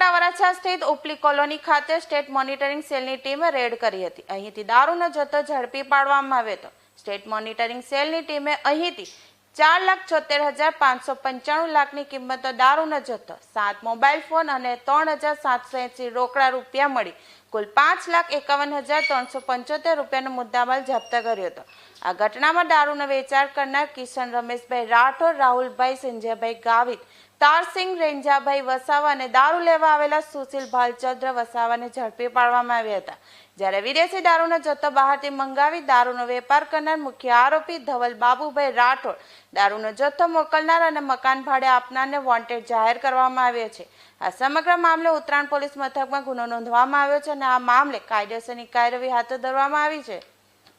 સ્થિત ઉપલી કોલોની ખાતે સ્ટેટ મોનિટરિંગ સેલની ટીમે રેડ કરી હતી. અહીંથી દારૂનો જથ્થો ઝડપી પાડવામાં આવ્યો હતો. સ્ટેટ મોનિટરિંગ સેલની ટીમે અહીંથી ચાર લાખ છોતેર હજાર પાંચસો પંચાણું લાખની કિંમતનો દારૂનો જથ્થો, સાત મોબાઈલ ફોન અને ત્રણ હજાર સાતસો એંસી રોકડા રૂપિયા મળી, કુલ પાંચ લાખ એકાવન હજાર ત્રણસો પંચોતેર રૂપિયાનો મુદ્દામાલ જપ્ત કર્યો હતો. આ ઘટનામાં દારૂનો વેચાણ કરનાર કિશન રમેશભાઈ રાઠોડ, રાહુલભાઈ સંજયભાઈ ગાવિત તારસિંહ રેંજાભાઈ વસાવા અને દારૂ લેવા આવેલા સુશીલ ભાલચંદ્ર વસાવાને ઝડપી પાડવામાં આવ્યા હતા. જ્યારે વિદેશી દારૂનો જથ્થો બહારથી મંગાવી દારૂનો વેપાર કરનાર મુખ્ય આરોપી ધવલ બાબુભાઈ રાઠોડ દારૂનો જથ્થો મોકલનાર અને મકાન ભાડે આપનારને વોન્ટેડ જાહેર કરવામાં આવ્યો છે. આ સમગ્ર મામલે ઉત્તરાયણ પોલીસ મથકમાં ગુનો નોંધવામાં આવ્યો છે અને આ મામલે કાયદેસરની કાર્યવાહી હાથ ધરવામાં આવી છે.